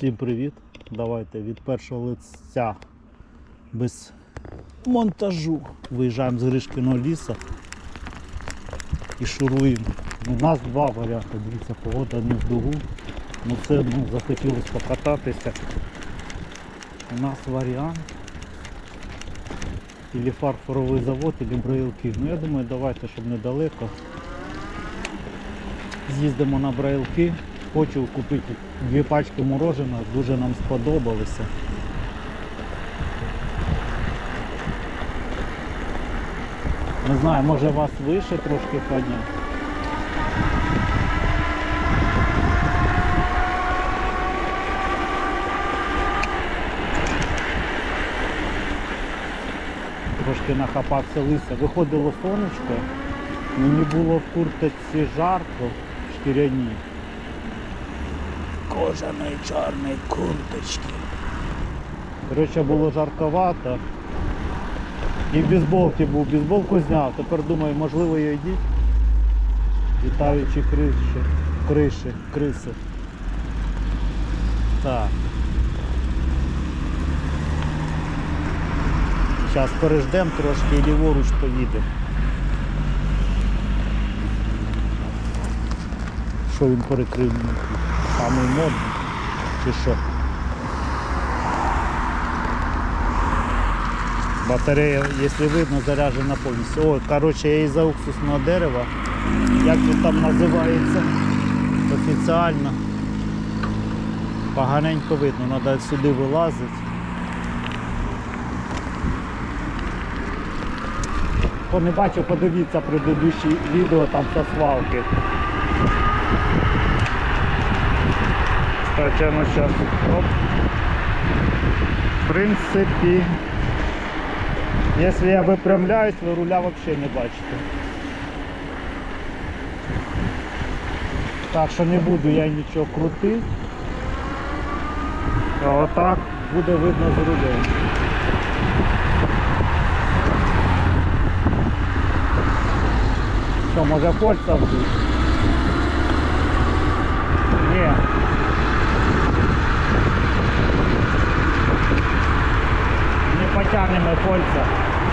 Всім привіт! Давайте від першого лиця без монтажу виїжджаємо з Гришкиного лісу і шуруємо. У нас два варіанти, дивіться, погода не в дугу. Ну це ну, захотілося покататися. У нас варіант. Ілі фарфоровий завод, ілі браїлки. Ну я думаю, давайте, щоб недалеко. З'їздимо на браїлки. Хочу купити дві пачки мороженого, дуже нам сподобалися. Не знаю, може вас вище трошки підняти. Трошки нахапався лися. Виходило сонечко, мені було в куртці жарко, в шкіряній кожаної чорної курточки. Коротше, було жарковато. І в бейсболці був, бейсболку зняв. Тепер думаю, можливо її йдіть. Літаючі криші, криші, криси. Так. Зараз переждемо трошки і ліворуч поїдемо. Що він перекрив мені? Самий модний чи що? Батарея, якщо видно, заряджена повністю. Ой, коротше, я із-за уксусного дерева. Як він там називається офіціально. Поганенько видно, треба сюди вилазити. Хто не бачив, подивіться предыдущі відео там со свалки. Кстати, ну сейчас. Оп. В принципі, якщо я випрямляюсь, ви руля взагалі не бачите. Так що не буду я нічого крутити. А отак буде видно з рулем. Що, може кольця вбити? Ні. Не потягнемо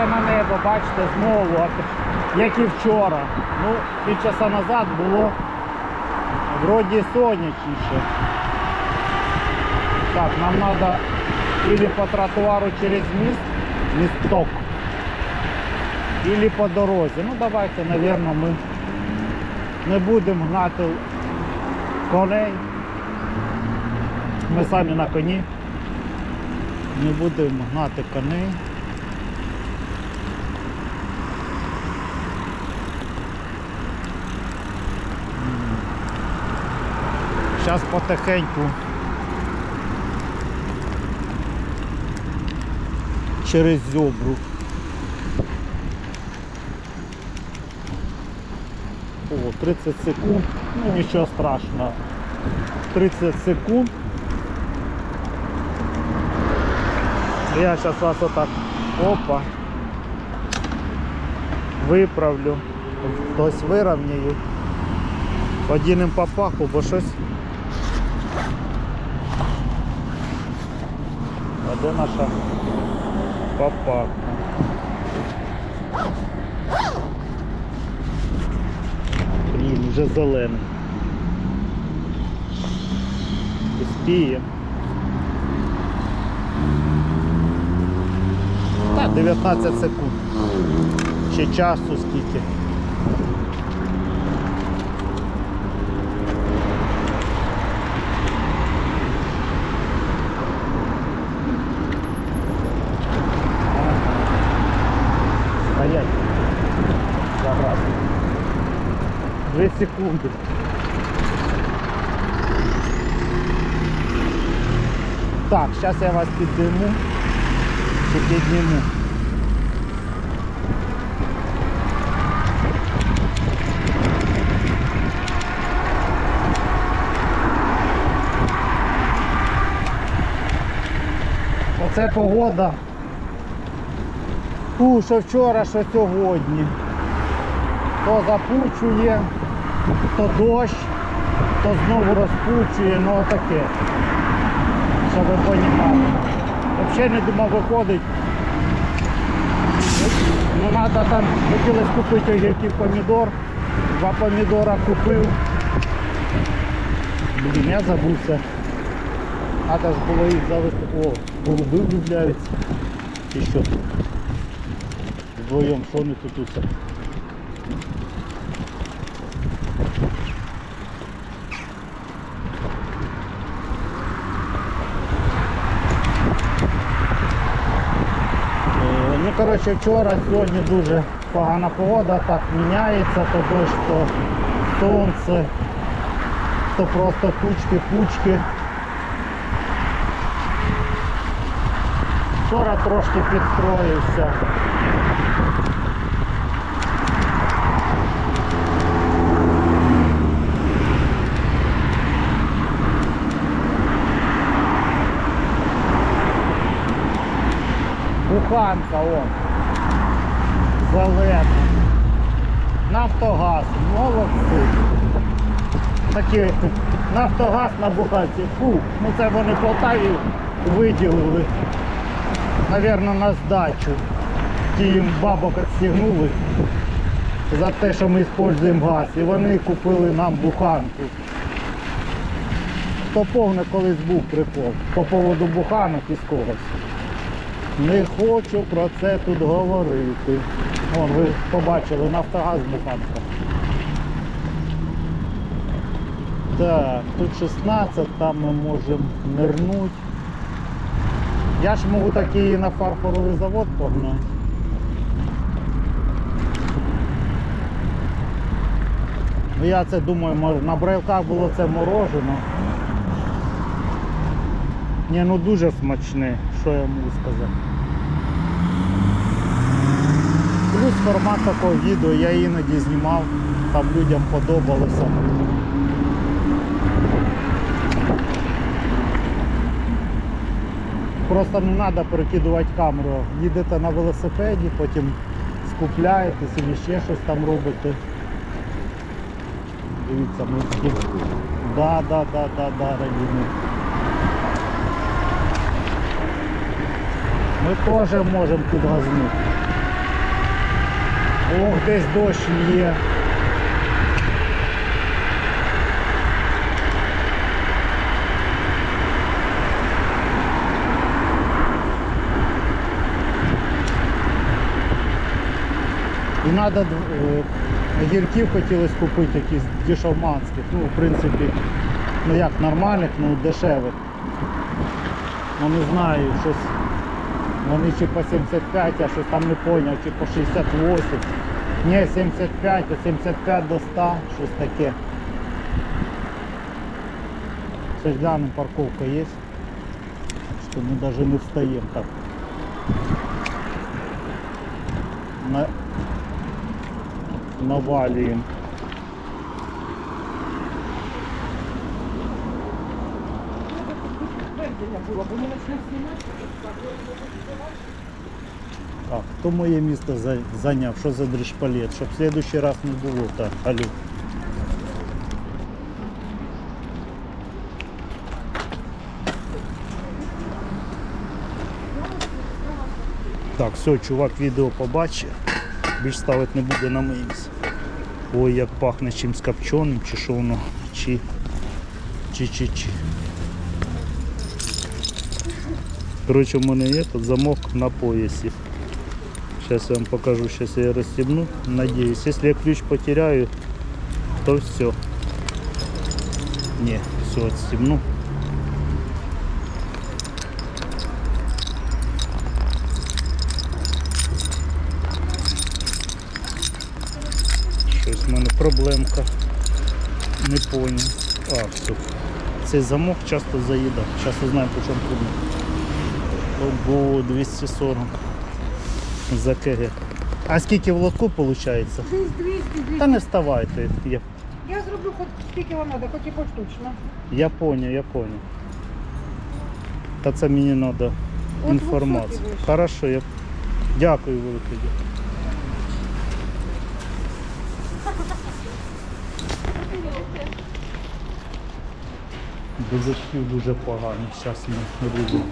кольця. Подивіться на небо, бачите, знову, як і вчора. Ну, півчаса назад було вроді сонячніше. Так, нам треба или по тротуару через міст, місток, или по дорозі. Ну давайте, мабуть, ми не будемо гнати коней. Ми самі на коні. Не будемо гнати коней. Зараз потихеньку через зьобру. О, 30 секунд. Ну нічого страшного. 30 секунд. Я зараз вас отак опа. Виправлю. Хтось вирівняю. Подінемо по паху, бо щось. А де наша папака? Блін, вже зелений. Успіє. Так, 19 секунд. Ще часу скільки. Стоять. Зараз. Дві секунди. Так, зараз я вас підійму. Чи підніму. Оце погода. У, що вчора, що сьогодні. То запучує, то дощ, то знову розпучує, ну отаке. Щоб ви розуміли. Взагалі не думав виходить. Ну треба там, хотілося купити огірків помідор. Два помідора купив. Блін, я забувся. Треба ж було їх завести. О, голуби влюбляються. І що? Вдвоєм, що вони тут усе? Е, Ну, коротше, вчора, сьогодні дуже погана погода, так міняється, то дощ, то сонце, то просто тучки-пучки. Вчора трошки підстроївся. Буханка он. Зелена. Нафтогаз. Молодці. Такі нафтогаз на буханці. Фу, ну це вони Полтаві виділили. Навірно, на здачу. Ті їм бабок відстігнули за те, що ми використовуємо газ. І вони купили нам буханку. То повне колись був прикол по поводу буханок із когось. Не хочу про це тут говорити. Вон, ви побачили Нафтогаз буханка. Так, тут 16, там ми можемо нирнути. Я ж можу такий на фарфоровий завод погнати. Ну я це думаю, може, на брайлках було це морожено. Ні, ну дуже смачне, що я можу сказати. Плюс формат такого відео я іноді знімав, там людям подобалося. Просто не треба перекидувати камеру. Їдете на велосипеді, потім скупляєтесь і ще щось там робите. Дивіться, ми такі. Да, да, да, да, да, радіни. Ми теж можемо тут газнути. Ох, десь дощ є. І треба огірків хотілося купити якісь дешевманських. Ну, в принципі, ну як нормальних, ну дешевих. Ну не знаю, щось. Вони чи по 75, я щось там не зрозумів, чи по 68. Ні, 75, а 75 до 100, щось таке. Щось глянемо, парковка є. Що ми навіть не встаємо так. На... Так, хто моє місто за- зайняв? Що за дрішпалет? Щоб в следующий раз не було так. Алло. Так, все, чувак відео побачив. Більш ставити не буде на місце. Ой, як пахне чимсь копченим, чи що воно, чи, чи, чи, чи. Коротше, в мене є тут замок на поясі. Сейчас я вам покажу, сейчас я расстегну. Надеюсь, если я ключ потеряю, то все. Не, все отстегну. Щось в мене проблемка. Не понял. А, все. Цей замок часто заїдав. Зараз узнаємо, по чому проблема. Ого, 240 за КГ. А скільки в лотку виходить? Десь 200, 200. Та не вставайте. Я, Я зроблю хоч скільки вам треба, хоч і поштучно. я поняв, я поняв. Та це мені треба От інформацію. 200 вийшло. Хорошо, я дякую велике. Без очків дуже погано. Зараз ми робимо.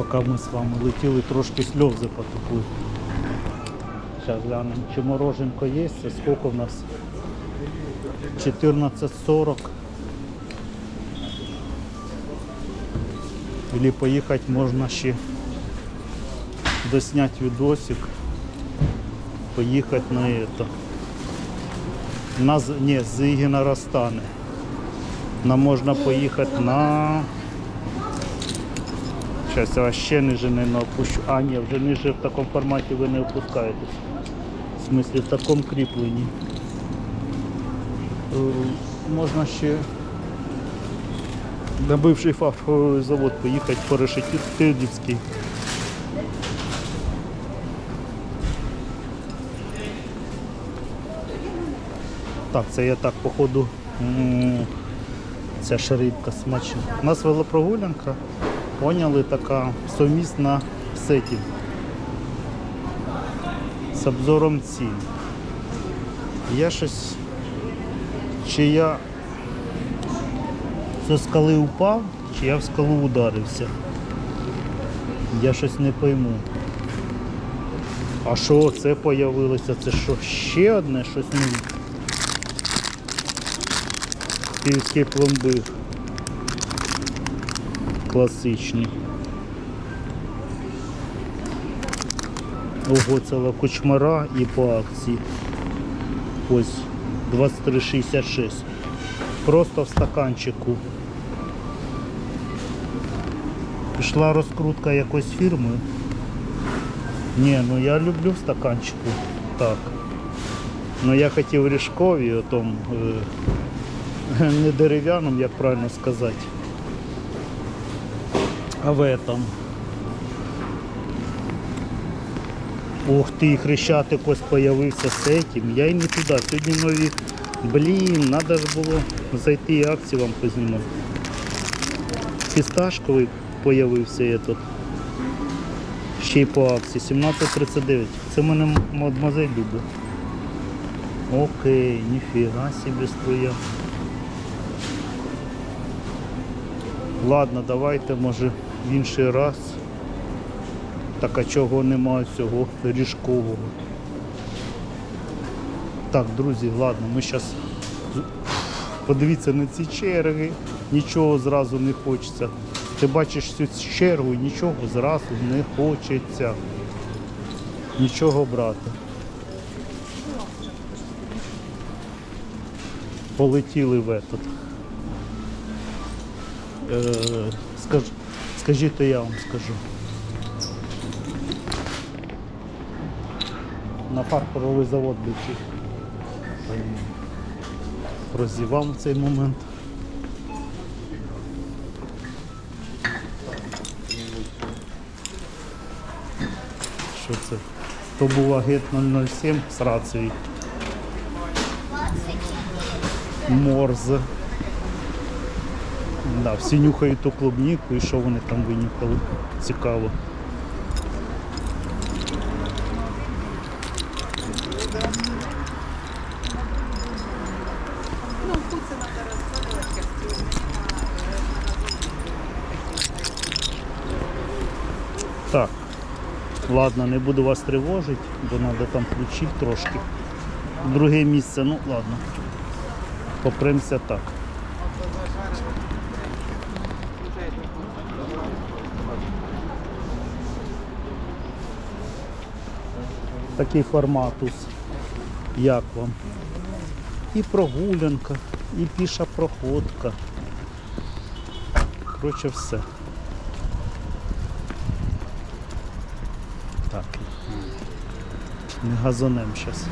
Поки ми з вами летіли, трошки сльози потекли. Зараз глянемо, чи мороженко є, це скільки в нас? 14.40. Или поїхати можна ще досняти відосик, поїхати на это. На, ні, з Ігіна. Нам можна поїхати на. Зараз я вас ниже не опущу. А, ні, вже ниже в такому форматі ви не опускаєтесь. В смислі, в такому кріпленні. Е, Можна ще на бивший фарфоровий завод поїхати по Решетилівський. Так, це я так походу. Ця ж рибка смачна. У нас велопрогулянка, поняли, така сумісна з этим. З обзором цін. Я щось. Чи я зі скали упав, чи я в скалу ударився. Я щось не пойму. А що це появилося? Це що? Ще одне щось нове? Київський пломбир. Класичний. Ого, це кучмара і по акції. Ось 23,66. Просто в стаканчику. Пішла розкрутка якоїсь фірми. Ні, ну я люблю в стаканчику. Так. Ну я хотів ріжкові, о том, е, не дерев'яному, як правильно сказати А в этом. Ух ти, хрещатик ось появився з этим. Я і не туди. Сьогодні нові. Блін, треба ж було зайти і акції вам познімати. Фісташковий появився этот. Ще й по акції. 17.39. Це в мене мадемуазель любить. Окей, ніфіга собі стоя. Ладно, давайте, може, в інший раз. Так а чого немає цього ріжкового? Так, друзі, ладно, ми зараз подивіться на ці черги, нічого зразу не хочеться. Ти бачиш цю чергу нічого зразу не хочеться. Нічого брати. Полетіли в этот. Е, скаж, скажіть, то я вам скажу. На фарфоровий завод летів. Прозівав в цей момент. Що це? То був агент 007 з рацією. Морзе. Да, всі нюхають ту клубніку і що вони там винюхали. Цікаво. Так, ладно, не буду вас тривожити, бо треба там включити трошки. Друге місце, ну ладно. Попримся так. Такий форматус. Як вам? І прогулянка, і піша проходка. Коротше, все. Так. Не газонем зараз.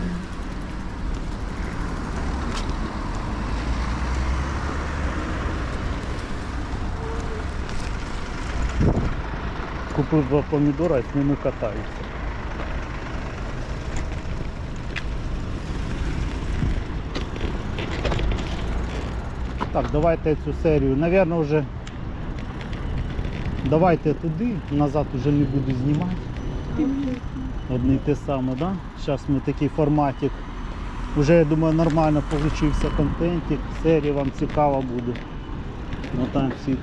Купив два помідора і з ними катаюся. Так, давайте цю серію. Навірно, вже давайте туди, назад вже не буду знімати. Одне й те саме, да? Зараз ми такий форматик. Уже, я думаю, нормально получився контентик. Серія вам цікава буде. Ну там всі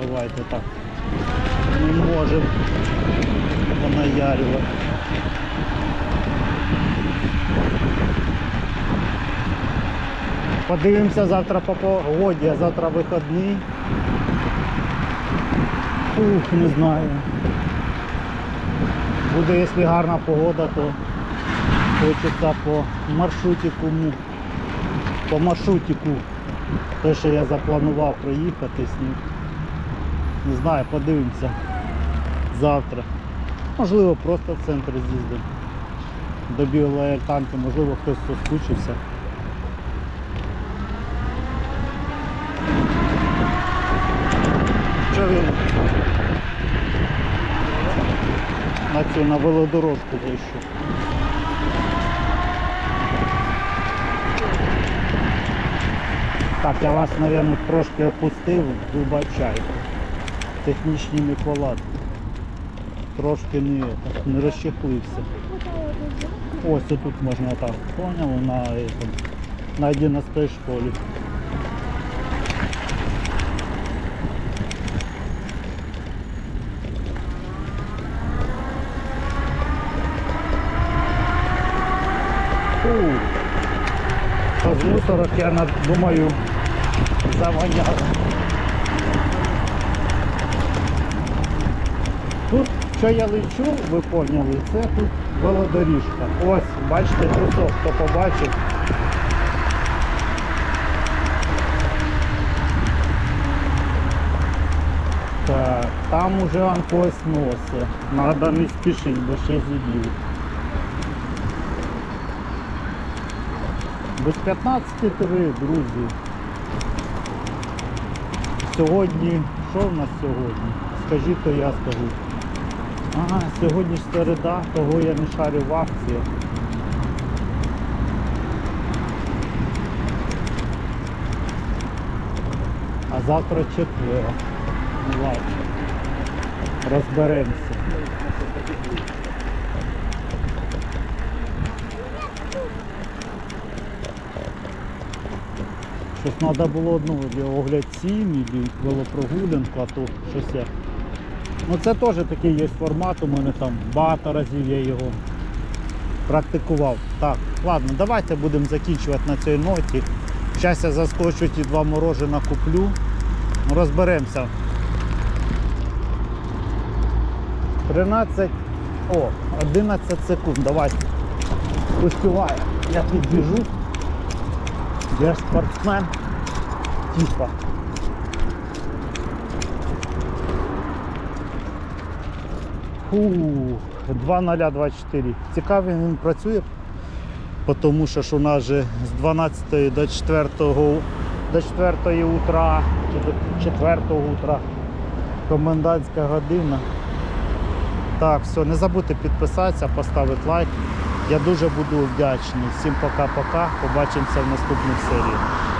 давайте так. Не можемо понаярювати. Подивимося завтра по погоді, а завтра вихідний. Ух, не знаю. Буде, якщо гарна погода, то хочеться по маршрутику, ну, по маршрутику, те, що я запланував проїхати з ним. Не знаю, подивимося завтра. Можливо, просто в центр з'їздимо. До білої альтанки, можливо, хтось соскучився. Що на цю на велодорожку зайшов. Так, я вас, мабуть, трошки опустив, вибачайте. Технічні неполадки. Трошки не, так, не розчехлився. Ось тут можна так, понял, на, на 11 школі. Та з мусорок я думаю завоняв. Тут, що я лечу, ви поняли, це тут велодоріжка. Ось, бачите, трусок, хто побачив. Так, там уже он когось носить. Надо не спішити, бо ще зіб'ють. Без 15 три, друзі. Сьогодні, що в нас сьогодні? Скажіть, то я скажу. Ага, сьогодні ж середа, того я не шарю в акціях. А завтра четвер. Ну ладно. Розберемося. Щось треба було одну огляд 7 або велопрогулянку, а то щось я. Ну це теж такий є формат, у мене там багато разів я його практикував. Так, ладно, давайте будемо закінчувати на цій ноті. Зараз я заскочу ті два морожена куплю. Ну, Розберемося. 13, о, 11 секунд, давайте. Успіваю. Я підбіжу. Я спортсмен. Типа. Фу, 2.024. Цікавий він працює, тому що ж у нас же з 12 до 4 до 4 утра чи до 4 утра комендантська година. Так, все, не забудьте підписатися, поставити лайк. Я дуже буду вдячний. Всім пока-пока. Побачимося в наступних серіях.